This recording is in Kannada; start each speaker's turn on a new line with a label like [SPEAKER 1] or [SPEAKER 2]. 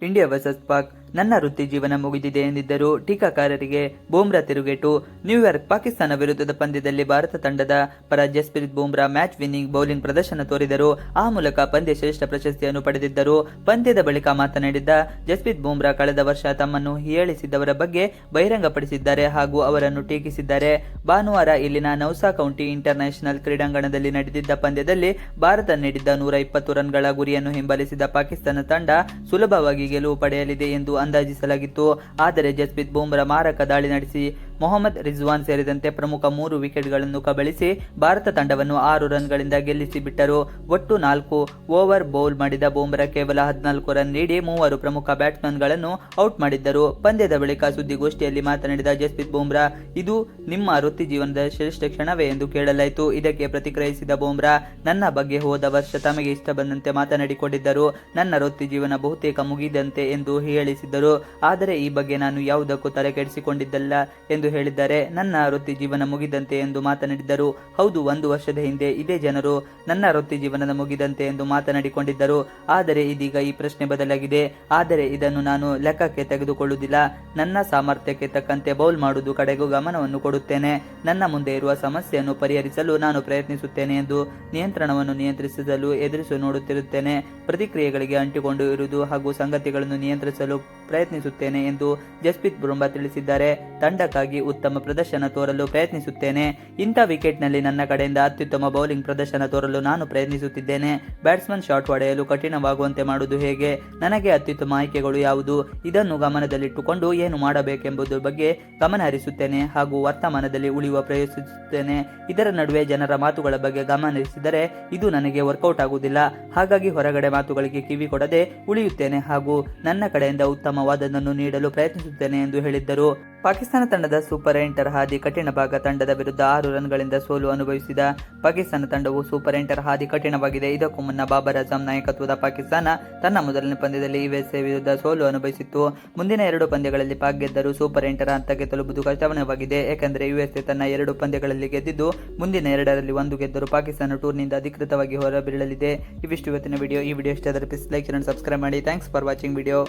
[SPEAKER 1] India vs park ನನ್ನ ವೃತ್ತಿ ಜೀವನ ಮುಗಿದಿದೆ ಎಂದಿದ್ದರು ಟೀಕಾಕಾರರಿಗೆ ಬೂಮ್ರಾ ತಿರುಗೇಟು. ನ್ಯೂಯಾರ್ಕ್, ಪಾಕಿಸ್ತಾನ ವಿರುದ್ಧದ ಪಂದ್ಯದಲ್ಲಿ ಭಾರತ ತಂಡದ ಪರ Jasprit Bumrah match winning bowling ಪ್ರದರ್ಶನ ತೋರಿದರು. ಆ ಮೂಲಕ ಪಂದ್ಯ ಶ್ರೇಷ್ಠ ಪ್ರಶಸ್ತಿಯನ್ನು ಪಡೆದಿದ್ದರು. ಪಂದ್ಯದ ಬಳಿಕ ಮಾತನಾಡಿದ್ದ ಜಸ್ಪ್ರೀತ್ ಬೂಮ್ರಾ, ಕಳೆದ ವರ್ಷ ತಮ್ಮನ್ನು ಹೀಯಾಳಿಸಿದ್ದವರ ಬಗ್ಗೆ ಬಹಿರಂಗಪಡಿಸಿದ್ದಾರೆ ಹಾಗೂ ಅವರನ್ನು ಟೀಕಿಸಿದ್ದಾರೆ. ಭಾನುವಾರ ಇಲ್ಲಿನ ನೌಸಾ ಕೌಂಟಿ ಇಂಟರ್ ನ್ಯಾಷನಲ್ ಕ್ರೀಡಾಂಗಣದಲ್ಲಿ ನಡೆದಿದ್ದ ಪಂದ್ಯದಲ್ಲಿ ಭಾರತ ನೀಡಿದ್ದ ನೂರ ಇಪ್ಪತ್ತು ರನ್ಗಳ ಗುರಿಯನ್ನು ಹಿಂಬಾಲಿಸಿದ ಪಾಕಿಸ್ತಾನ ತಂಡ ಸುಲಭವಾಗಿ ಗೆಲುವು ಪಡೆಯಲಿದೆ ಎಂದು ಅಂದಾಜಿಸಲಾಗಿತ್ತು. ಆದರೆ ಜಸ್ಪ್ರೀತ್ ಬೂಮ್ರಾ ಮಾರಕ ದಾಳಿ ನಡೆಸಿ ಮೊಹಮ್ಮದ್ ರಿಜ್ವಾನ್ ಸೇರಿದಂತೆ ಪ್ರಮುಖ ಮೂರು ವಿಕೆಟ್ಗಳನ್ನು ಕಬಳಿಸಿ ಭಾರತ ತಂಡವನ್ನು ಆರು ರನ್ಗಳಿಂದ ಗೆಲ್ಲಿಸಿ ಬಿಟ್ಟರು. ಒಟ್ಟು ನಾಲ್ಕು ಓವರ್ ಬೌಲ್ ಮಾಡಿದ ಬೂಮ್ರಾ ಕೇವಲ ಹದಿನಾಲ್ಕು ರನ್ ನೀಡಿ ಮೂವರು ಪ್ರಮುಖ ಬ್ಯಾಟ್ಸ್ಮನ್ಗಳನ್ನು ಔಟ್ ಮಾಡಿದ್ದರು. ಪಂದ್ಯದ ಬಳಿಕ ಸುದ್ದಿಗೋಷ್ಠಿಯಲ್ಲಿ ಮಾತನಾಡಿದ ಜಸ್ಪ್ರೀತ್ ಬೂಮ್ರಾ, ಇದು ನಿಮ್ಮ ವೃತ್ತಿ ಜೀವನದ ಶ್ರೇಷ್ಠ ಕ್ಷಣವೇ ಎಂದು ಕೇಳಲಾಯಿತು. ಇದಕ್ಕೆ ಪ್ರತಿಕ್ರಿಯಿಸಿದ ಬೂಮ್ರಾ, ನನ್ನ ಬಗ್ಗೆ ಹೋದ ವರ್ಷ ತಮಗೆ ಇಷ್ಟ ಬಂದಂತೆ ಮಾತನಾಡಿಕೊಂಡಿದ್ದರು. ನನ್ನ ವೃತ್ತಿ ಜೀವನ ಬಹುತೇಕ ಮುಗಿದಂತೆ ಎಂದು ಹೇಳಿಸಿದ್ದರು. ಆದರೆ ಈ ಬಗ್ಗೆ ನಾನು ಯಾವುದಕ್ಕೂ ತಲೆ ಕೆಡಿಸಿಕೊಂಡಿದ್ದಲ್ಲ ಎಂದು ಹೇಳಿದ್ದಾರೆ. ನನ್ನ ವೃತ್ತಿ ಜೀವನ ಮುಗಿದಂತೆ ಎಂದು ಮಾತನಾಡಿದ್ದರು. ಹೌದು, ಒಂದು ವರ್ಷದ ಹಿಂದೆ ಇದೇ ಜನರು ನನ್ನ ವೃತ್ತಿ ಜೀವನದ ಮುಗಿದಂತೆ ಎಂದು ಮಾತನಾಡಿಕೊಂಡಿದ್ದರು. ಆದರೆ ಇದೀಗ ಈ ಪ್ರಶ್ನೆ ಬದಲಾಗಿದೆ. ಆದರೆ ಇದನ್ನು ನಾನು ಲೆಕ್ಕಕ್ಕೆ ತೆಗೆದುಕೊಳ್ಳುವುದಿಲ್ಲ. ನನ್ನ ಸಾಮರ್ಥ್ಯಕ್ಕೆ ತಕ್ಕಂತೆ ಬೌಲ್ ಮಾಡುವುದು ಕಡೆಗೂ ಗಮನವನ್ನು ಕೊಡುತ್ತೇನೆ. ನನ್ನ ಮುಂದೆ ಇರುವ ಸಮಸ್ಯೆಯನ್ನು ಪರಿಹರಿಸಲು ನಾನು ಪ್ರಯತ್ನಿಸುತ್ತೇನೆ ಎಂದು ನಿಯಂತ್ರಣವನ್ನು ನಿಯಂತ್ರಿಸಲು ಎದುರಿಸು ನೋಡುತ್ತಿರುತ್ತೇನೆ. ಪ್ರತಿಕ್ರಿಯೆಗಳಿಗೆ ಅಂಟಿಕೊಂಡು ಇರುವುದು ಹಾಗೂ ಸಂಗತಿಗಳನ್ನು ನಿಯಂತ್ರಿಸಲು ಪ್ರಯತ್ನಿಸುತ್ತೇನೆ ಎಂದು ಜಸ್ಪ್ರೀತ್ ಬುರುಂಬಾ ತಿಳಿಸಿದ್ದಾರೆ. ತಂಡಕ್ಕಾಗಿ ಉತ್ತಮ ಪ್ರದರ್ಶನ ತೋರಲು ಪ್ರಯತ್ನಿಸುತ್ತೇನೆ. ಇಂಥ ವಿಕೆಟ್ನಲ್ಲಿ ನನ್ನ ಕಡೆಯಿಂದ ಅತ್ಯುತ್ತಮ ಬೌಲಿಂಗ್ ಪ್ರದರ್ಶನ ತೋರಲು ನಾನು ಪ್ರಯತ್ನಿಸುತ್ತಿದ್ದೇನೆ. ಬ್ಯಾಟ್ಸ್ಮನ್ ಶಾಟ್ ಹೊಡೆಯಲು ಕಠಿಣವಾಗುವಂತೆ ಮಾಡುವುದು ಹೇಗೆ? ನನಗೆ ಅತ್ಯುತ್ತಮ ಆಯ್ಕೆಗಳು ಯಾವುದು? ಇದನ್ನು ಗಮನದಲ್ಲಿಟ್ಟುಕೊಂಡು ಏನು ಮಾಡಬೇಕೆಂಬುದರ ಬಗ್ಗೆ ಗಮನ ಹರಿಸುತ್ತೇನೆ ಹಾಗೂ ವರ್ತಮಾನದಲ್ಲಿ ಉಳಿಯುವ ಪ್ರಯತ್ನಿಸುತ್ತೇನೆ. ಇದರ ನಡುವೆ ಜನರ ಮಾತುಗಳ ಬಗ್ಗೆ ಗಮನಿಸಿದರೆ ಇದು ನನಗೆ ವರ್ಕೌಟ್ ಆಗುವುದಿಲ್ಲ. ಹಾಗಾಗಿ ಹೊರಗಡೆ ಮಾತುಗಳಿಗೆ ಕಿವಿ ಕೊಡದೆ ಉಳಿಯುತ್ತೇನೆ ಹಾಗೂ ನನ್ನ ಕಡೆಯಿಂದ ಉತ್ತಮವಾದದನ್ನು ನೀಡಲು ಪ್ರಯತ್ನಿಸುತ್ತೇನೆ ಎಂದು ಹೇಳಿದ್ದರು. ಪಾಕಿಸ್ತಾನ ತಂಡದ ಸೂಪರ್ ಎಂಟರ್ ಹಾದಿ ಕಠಿಣ ಭಾಗ ತಂಡದ ವಿರುದ್ಧ ಆರು ರನ್ಗಳಿಂದ ಸೋಲು ಅನುಭವಿಸಿದ ಪಾಕಿಸ್ತಾನ ತಂಡವು ಸೂಪರ್ ಎಂಟರ್ ಹಾದಿ ಕಠಿಣವಾಗಿದೆ. ಇದಕ್ಕೂ ಮುನ್ನ ಬಾಬರ್ ಅಜಂ ನಾಯಕತ್ವದ ಪಾಕಿಸ್ತಾನ ತನ್ನ ಮೊದಲನೇ ಪಂದ್ಯದಲ್ಲಿ ಯುಎಸ್ಎ ವಿರುದ್ಧ ಸೋಲು ಅನುಭವಿಸಿತ್ತು. ಮುಂದಿನ ಎರಡು ಪಂದ್ಯಗಳಲ್ಲಿ ಪಾಕ್ ಗೆದ್ದರೂ ಸೂಪರ್ ಎಂಟರ್ ಹಂತಕ್ಕೆ ತಲುಪುವುದು ಕಷ್ಟವಾಗಿದೆ ಏಕೆಂದರೆ ಯುಎಸ್ಎ ತನ್ನ ಎರಡು ಪಂದ್ಯಗಳಲ್ಲಿ ಗೆದ್ದಿದ್ದು, ಮುಂದಿನ ಎರಡರಲ್ಲಿ ಒಂದು ಗೆದ್ದರೂ ಪಾಕಿಸ್ತಾನ ಟೂರ್ನಿಂದ ಅಧಿಕೃತವಾಗಿ ಹೊರಬೀಳಲಿದೆ. ಇವಿಷ್ಟು ಇವತ್ತಿನ ವಿಡಿಯೋ. ಈ ವಿಡಿಯೋ ಇಷ್ಟ ಪ್ಲೀಸ್ ಲೈಕ್ ಸಬ್ಸ್ಕ್ರೈಬ್ ಮಾಡಿ. Thanks for watching video